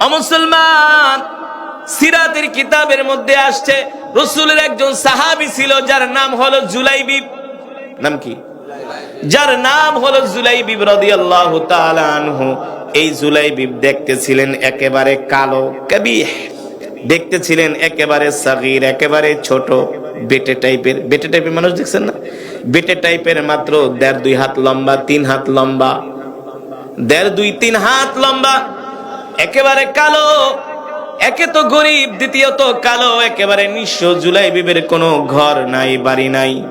অমুসলমান, সিরাতের কিতাবের মধ্যে আসছে, রসুলের একজন সাহাবি ছিল, যার নাম হলো জুলাইবি। নাম কি? যার নাম হলো জুলাইবিব রাদিয়াল্লাহু তাআলা আনহু। এই জুলাইবিব দেখতে ছিলেন একেবারে কালো কবিহ দেখতেছিলেন একেবারে সাগীর, একেবারে ছোট, বেটে টাইপের। বেটে টাইপের মানুষ দেখছেন না? বেটে টাইপের মাত্র দেড় দুই হাত লম্বা, তিন হাত লম্বা। দেড় দুই, তিন হাত লম্বা। একেবারে কালো, একে তো গরিব, দ্বিতীয়ত কালো, একেবারে নিঃস্ব জুলাই বিবের কোনো ঘর নাই, বাড়ি নাই।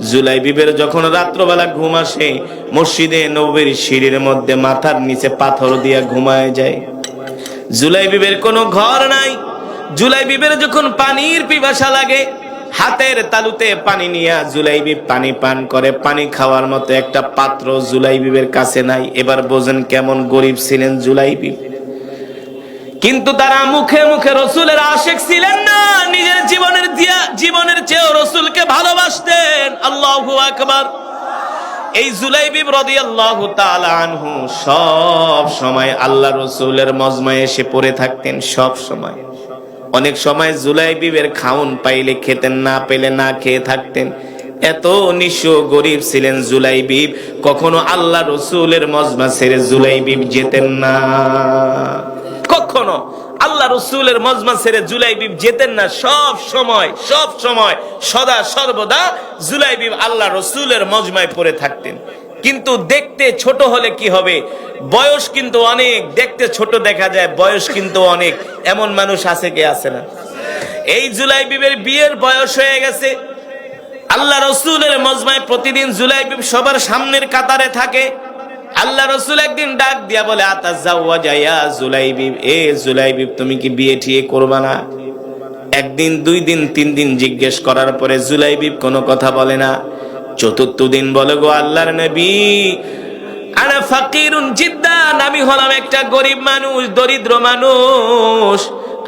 জুলাই বিবের যখন রাত্রবেলা ঘুম আসে, মসজিদে নবীর সিঁড়ির মধ্যে মাথার নিচে পাথর দিয়া ঘুমায় যায়। জুলাই বিবের কোনো ঘর নাই। জুলাই বিবের যখন পানির পিপাসা লাগে, হাতের তালুতে পানি নিয়া জুলাই জুলাইবি পানি পান করে, পানি খাওয়ার মতো একটা পাত্র জুলাইবিবের কাছে নাই। এবার বোঝেন কেমন গরিব ছিলেন জুলাই জুলাইবি কিন্তু তারা মুখে মুখে রসুলের আশেক ছিলেন না। নিজের জীবনের দিয়া জীবনের চেয়েও রসুলকে ভালোবাসতেন। আল্লাহু আকবার। এই জুলাইবিব রাদিয়াল্লাহু তাআলা আনহু সব সময় আল্লাহ রসুলের মজমায় এসে পড়ে থাকতেন, সব সময়। অনেক সময় জুলাইবিবের খাউন পাইলে খেতেন, না পেলে না খেয়ে থাকতেন। এত নিঃস্ব গরিব ছিলেন জুলাইবিব, কখনো আল্লাহ রসুলের মজমা ছেড়ে জুলাইবিব যেতেন না। আল্লাহ রসুলের মজমা ছেড়ে জুলাইবিব যেতেন না। সব সময় সব সময় সদা সর্বদা জুলাইবিব আল্লাহ রসুলের মজমায় পড়ে থাকতেন। কিন্তু দেখতে ছোট হলে কি হবে? বয়স কিন্তু অনেক, দেখতে ছোট দেখা যায়, বয়স কিন্তু অনেক। এমন মানুষ আছে কে আছে না? এই জুলাইবিবের বিয়ের বয়স হয়ে গেছে। আল্লাহ রসুলের মজমায় প্রতিদিন জুলাইবিব সবার সামনের কাতারে থাকে। আল্লাহ রসুল একদিন ডাক দিয়া বলে আতা যাওয়া যাইয়া জুলাইবিব। এ তুমি কি বিয়ে ঠিয়ে করবা না? একদিন, দুই দিন, তিন দিন জিজ্ঞেস করার পরে জুলাইবিব কোনো কথা বলে না। চতুর্থ দিন বলে, গো আল্লাহর নবী, আনা ফাকিরুন জিদ্দান, আমি হলাম একটা গরিব মানুষ, দরিদ্র মানুষ।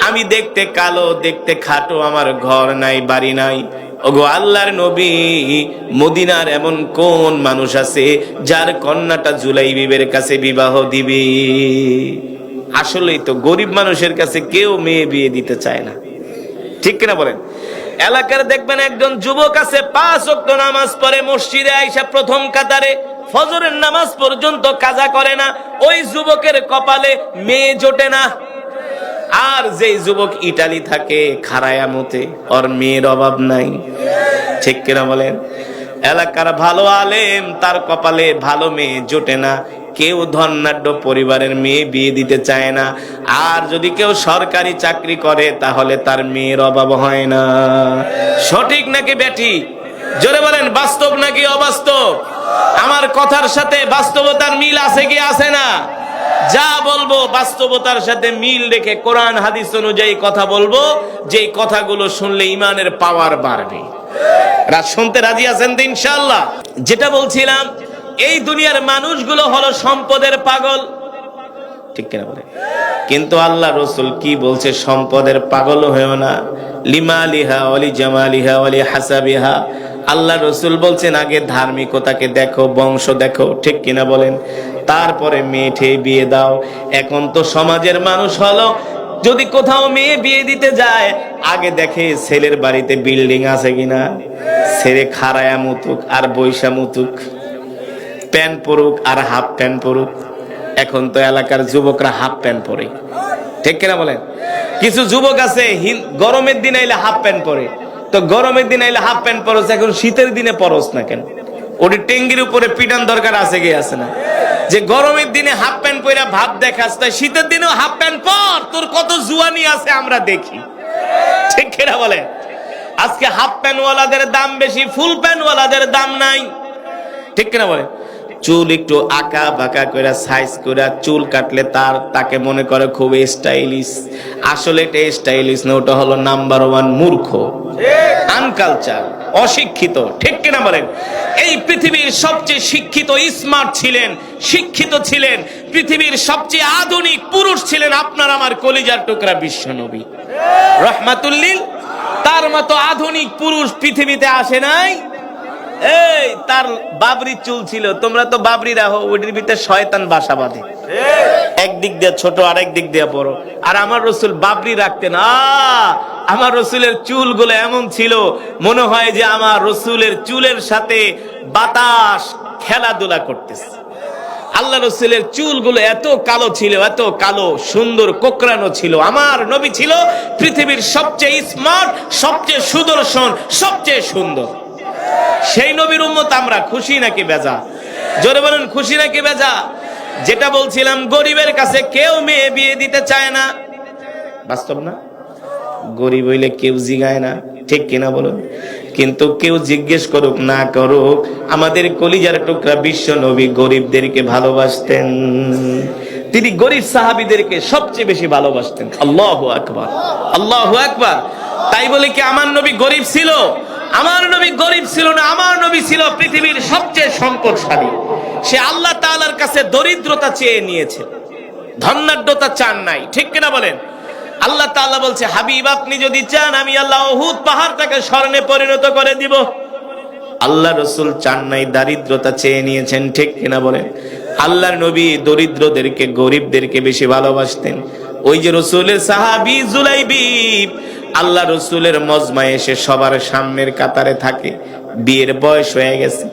আমি দেখতে কালো, দেখতে খাটো, আমার ঘর নাই, বাড়ি নাই। ওগো আল্লাহর নবী, মদিনার এমন কোন মানুষ আছে যার কন্যাটা জুলাই বিবের কাছে বিবাহ দিবে? আসলেই তো গরিব মানুষের কাছে কেউ মেয়ে বিয়ে দিতে চায় না। ঠিক কিনা বলেন? এলাকার দেখবেন একজন যুবক আছে, পাঁচ অক্ট নামাজ পড়ে, মসজিদে আইসা প্রথম কাতারে ফজরের নামাজ পর্যন্ত কাজা করে না। ওই যুবকের কপালে মেয়ে জোটে না। আর যেই যুবক ইটালি থাকে খারায়া মতে ওর মেয়ের অভাব নাই। ঠিক কিনা বলেন? এলাকার ভালো আলেম, তার কপালে ভালো মেয়ে জোটে না। কেউ ধর্নাঢ্য পরিবারের মেয়ে বিয়ে দিতে চায় না। আর যদি কেউ সরকারি চাকরি করে, তাহলে তার মেয়ের অভাব হয় না। সঠিক নাকি ব্যাটি জোরে বলেন, বাস্তব নাকি অবাস্তব? আমার কথার সাথে বাস্তবতার মিল আছে কি আছে না? যা বলব বাস্তবতার সাথে মিল রেখে কোরআন, হাদিস অনুযায়ী কথা বলব, যেই কথাগুলো শুনলে ইমানের পাওয়ার বাড়বে। শুনতে রাজি আছেন তো ইনশাল্লাহ যেটা বলছিলাম, এই দুনিয়ার মানুষগুলো হলো সম্পদের পাগল। ঠিক কিনা বলে? কিন্তু আল্লাহ রসুল কি বলছে? সম্পদের পাগল হয়েও না। লিমালিহা, অলি জামালিহা, অলি হাসাবিহা আল্লাহ রসুল বলছেন, আগে ধার্মিকতাকে দেখো, বংশ দেখো, ঠিক কিনা বলেন? তারপরে মেয়েঠে বিয়ে দাও। এখন তো সমাজের মানুষ হলো, যদি কোথাও মেয়ে বিয়ে দিতে যায়, আগে দেখে ছেলের বাড়িতে বিল্ডিং আছে কিনা? ছেলে খারায়া মুতুক আর বৈশা মুতুক, প্যান্ট পরুক আর হাফ প্যান্ট পরুক। এখন তো এলাকার যুবকরা হাফ প্যান্ট পরে, ঠিক কিনা বলেন? কিছু যুবক আছে গরমের দিন আইলে হাফ প্যান্ট পরে। তো গরমের দিন আইলে হাফ প্যান্ট পরস, এখন শীতের দিনে পরস না কেন? ওটি টেঙ্গির উপরে পিটান দরকার আছে গিয়ে আছে না? যে গরমের দিনে হাফ প্যান্ট পরে ভাব দেখাস, তাই শীতের দিনেও হাফ প্যান্ট পর, তোর কত জুয়ানি আছে আমরা দেখি। ঠিক কিনা বলে? আজকে হাফ প্যান্ট ওয়ালাদের দাম বেশি ফুল প্যান্ট ওয়ালাদের দাম নাই। ঠিক কিনা বলে? চুল একটু আঁকা বাঁকা করে সাইজ করে চুল কাটলে তার, তাকে মনে করে খুব স্টাইলিশ আসলে এটা স্টাইলিশ না, ওটা হলো নাম্বার ওয়ান মূর্খ। আনকালচার অশিক্ষিত, ঠিক কিনা বলেন? এই পৃথিবীর সবচেয়ে শিক্ষিত স্মার্ট ছিলেন, শিক্ষিত ছিলেন, পৃথিবীর সবচেয়ে আধুনিক পুরুষ ছিলেন আপনার আমার কলিজার টুকরা বিশ্ব নবী রহমাতুল্লিল, তার মতো আধুনিক পুরুষ পৃথিবীতে আসে নাই। এই, তার বাবরি চুল ছিল। তোমরা তো বাবরি রাখো ওটির ভিতরে শয়তান বাসা বাঁধে। একদিক দিয়ে ছোট, আরেক দিক দিয়ে বড়। আর আমার রসুল বাবরি রাখতেন আ আমার রসুলের চুলগুলো এমন ছিল, মনে হয় যে আমার রসুলের চুলের সাথে বাতাস খেলাধুলা করতেছে। আল্লাহ রসুলের চুলগুলো এত কালো ছিল, এত কালো, সুন্দর, কোকড়ানো ছিল। আমার নবী ছিল পৃথিবীর সবচেয়ে স্মার্ট সবচেয়ে সুদর্শন, সবচেয়ে সুন্দর। সেই নবীর উম্মত আমরা খুশি নাকি বেজা? জোরে বলুন, খুশি নাকি বেজা? যেটা বলছিলাম, গরিবের কাছে কেউ মেয়ে বিয়ে দিতে চায় না। বাস্তব না? গরিব হইলে কেউ জিগায় না, ঠিক কিনা বলুন? কিন্তু কেউ জিজ্ঞেস করুক, না করুক, আমাদের কলিজার টুকরা বিশ্ব নবী গরিবদেরকে ভালোবাসতেন। তিনি গরিব সাহাবিদেরকে সবচেয়ে বেশি ভালোবাসতেন। আল্লাহ আকবার আল্লাহ আকবার। তাই বলে কি আমার নবী গরিব ছিল? আমার নবী গরিব ছিল না, আমার নবী ছিল পৃথিবীর সবচেয়ে সম্পদশালী সে আল্লাহ তাআলার কাছে দরিদ্রতা চেয়ে নিয়েছে। ধন্যাঢ্যতা চান নাই, ঠিক কিনা বলেন? আল্লাহ তাআলা বলছে, হাবিব, আপনি যদি চান, আমি আল্লাহ উহুদ পাহাড়টাকে স্মরণে পরিণত করে দিব। আল্লাহ রসুল চান নাই, দারিদ্রতা চেয়ে নিয়েছেন, ঠিক কিনা বলেন? আল্লাহর নবী দরিদ্রদেরকে, গরিবদেরকে বেশি ভালোবাসতেন। ওই যে রসুলের সাহাবি জুলাইবি আল্লাহ রসুলের মজমায় এসে সবার সামনের কাতারে থাকে। বিয়ের বয়স হয়ে গেছে।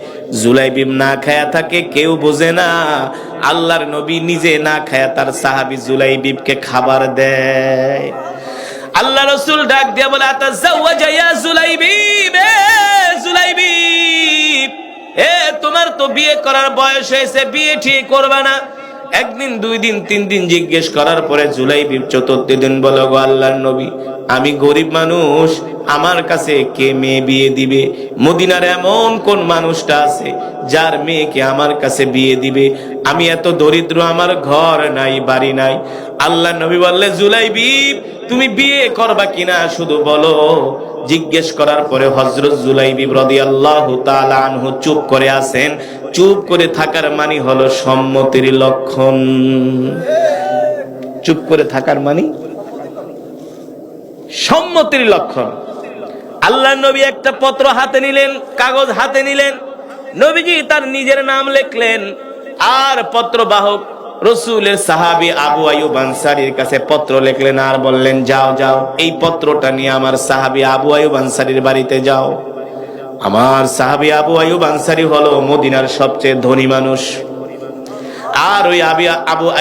জুলাইবিব না খায়া থাকে, কেউ বোঝে না। আল্লাহর নবী নিজে না খায়া তার সাহাবি জুলাইবিবকে খাবার দেয়। আল্লাহ রসুল ডাক দিয়া বলে, আতাজাওয়াজা ইয়া জুলাইবিব এ জুলাইবিব এ তোমার তো বিয়ে করার বয়স হয়েছে, বিয়ে ঠিক করবে না। একদিন, দুই দিন, তিন দিন জিজ্ঞেস করার পরে জুলাইবিব চতুর্থ দিন বলো, গো আল্লাহর নবী আমি গরিব মানুষ, আমার কাছে কে মেয়ে বিয়ে দিবে? মদিনার এমন কোন মানুষটা আছে যার মেয়েকে আমার কাছে বিয়ে দিবে? আমি এত দরিদ্র, আমার ঘর নাই, বাড়ি নাই। আল্লাহ নবী বললে জুলাইবিব, তুমি বিয়ে করবা কিনা শুধু বলো। জিজ্ঞেস করার পরে হজরত জুলাইবিব রাদিয়াল্লাহু তাআলা আনহু চুপ করে আছেন। চুপ করে থাকার মানে হলো সম্মতির লক্ষণ। চুপ করে থাকার মানে? সম্মতির লক্ষণ। আল্লাহ নবী একটা পত্র হাতে নিলেন, কাগজ হাতে নিলেন। নবীজি তার নিজের নাম লিখলেন, আর পত্র বাহক রসুলের সাহাবি আবু আয়ুব আনসারির কাছে পত্র লিখলেন, আর বললেন, যাও যাও, এই পত্রটা নিয়ে আমার সাহাবি আবু আয়ুব আনসারির বাড়িতে যাও। আমার সাহাবি আবু আয়ুব আনসারি হলো মদিনার সবচেয়ে ধনী মানুষ। আর ওই আবি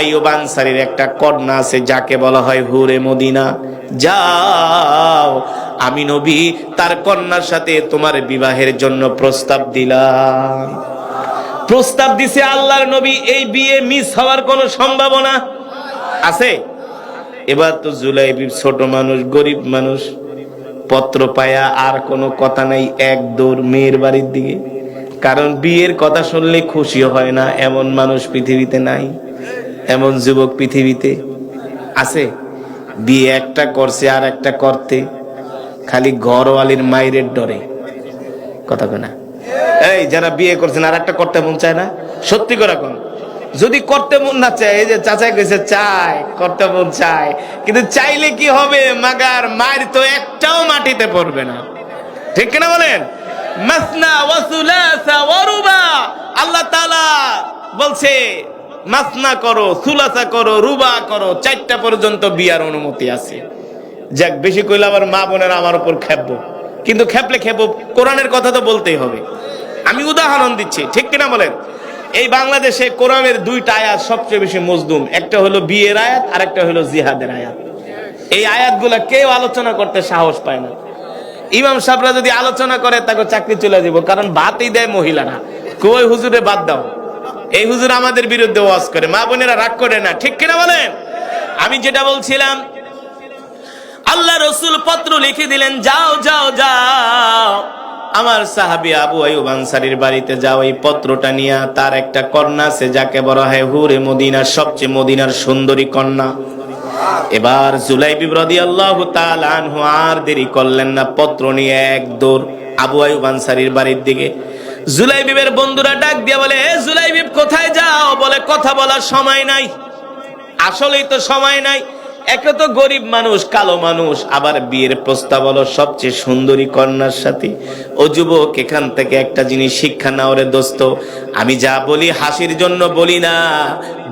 আইয়ুব আনসারির একটা কন্যা আছে, যাকে বলা হয় হুরে মদিনা। যাও। আমি নবী, তার কন্যার সাথে তোমার বিবাহের জন্য প্রস্তাব দিলাম। প্রস্তাব দিছে আল্লাহর নবী, এই বিয়ে মিস হওয়ার কোনো সম্ভাবনা আছে? এবার তো জুলাইবি ছোট মানুষ, গরিব মানুষ, পত্র পায়া আর কোনো কথা নাই এক দৌড় মেয়ের বাড়ির দিকে। কারণ বিয়ের কথা শুনলে খুশি হয় না, এমন মানুষ পৃথিবীতে নাই, এমন যুবক পৃথিবীতে আছে। বিয়ে একটা করছে আর একটা করতে, খালি ঘরওয়ালির মায়ের ডরে। কথা না? এই, যারা বিয়ে করছেন আর একটা করতে মন চায় না? সত্যি করে কোন। যদি করতে মন না চায়, এই যে চাচাই কইছে, চায়, করতে মন চায়। কিন্তু চাইলে কি হবে? মাগার মায়ের তো একটাও মাটিতে পড়বে না। ঠিক কিনা বলেন? মাসনা ওয়াসুলাসা ওয়ারুবা আল্লাহ তাআলা বলছে মাসনা করো, সুলাসা করো, রুবা করো, চারটা পর্যন্ত বিয়ার অনুমতি আছে। যাক, বেশি কইলে আবার মা বোনেরা আমার উপর খেপবো। কিন্তু খেপলে খেপো কোরআনের কথা তো বলতেই হবে। আমি উদাহরণ দিচ্ছি, ঠিক কিনা বলেন? এই বাংলাদেশে কোরআনের দুইটা আয়াত সবচেয়ে বেশি মজদুম। একটা হলো বিয়ের আয়াত আর একটা হলো জিহাদের আয়াত। এই আয়াতগুলা কেউ আলোচনা করতে সাহস পায় না। ইমাম সাহেবরা যদি আলোচনা করে, তাকে চাকরি চলে যাব কারণ ভাতই দেয় মহিলারা। কই হুজুরে, বাদ দাও। এই হুজুর আমাদের বিরুদ্ধে ওয়াজ করে। মা বোনেরা রাগ করে না, ঠিক কিনা বলেন? আমি যেটা বলছিলাম, আল্লাহ রসুল পত্র লিখে দিলেন, যাও যাও যাও। আমার সাহাবি আবু আয়ুব আনসারির বাড়িতে যাও, এই পত্রটা নিয়ে তার একটা কন্যা সে যাকে বলা হয় হুরে মদিনার সবচেয়ে মদিনার সুন্দরী কন্যা। এবার জুলাই বিব্রদি আল্লাহ আনহু আর দেরি করলেন না, পত্র নিয়ে এক দৌড় আবু আয়ুব আনসারির বাড়ির দিকে। জুলাই বিবের বন্ধুরা ডাক দিয়ে বলে, এ জুলাইবিব, কোথায় যাও? বলে, কথা বলার সময় নাই। আসলেই তো সময় নাই। একে তো গরিব মানুষ, কালো মানুষ। আবার বিয়ের প্রস্তাব হলো সবচেয়ে সুন্দরী কন্যার সাথে। ও যুবক, এখান থেকে একটা জিনিস শিক্ষা নাওরে দোস্ত। আমি যা বলি হাসির জন্য বলি না।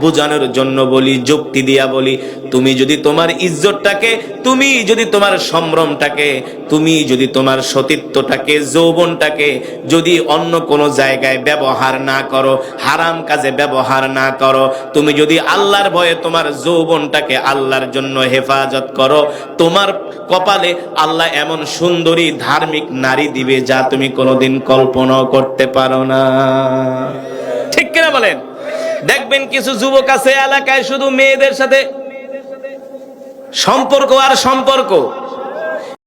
বোঝানোর জন্য বলি, যুক্তি দিয়া বলি, তুমি যদি তোমার ইজ্জতটাকে, তুমি যদি তোমার সম্ভ্রমটাকে, তুমি যদি তোমার সতীত্বটাকে, যৌবনটাকে যদি অন্য কোনো জায়গায় ব্যবহার না করো, হারাম কাজে ব্যবহার না করো, তুমি যদি আল্লাহর ভয়ে তোমার যৌবনটাকে আল্লাহর জন্য হেফাজত করো, তোমার কপালে আল্লাহ এমন সুন্দরী ধার্মিক নারী দিবে যা তুমি কোনোদিন কল্পনাও করতে পারো না। ঠিক কিনা বলেন? দেখবেন কিছু যুবক আছে এলাকায় শুধু মেয়েদের সাথে সম্পর্ক আর সম্পর্ক।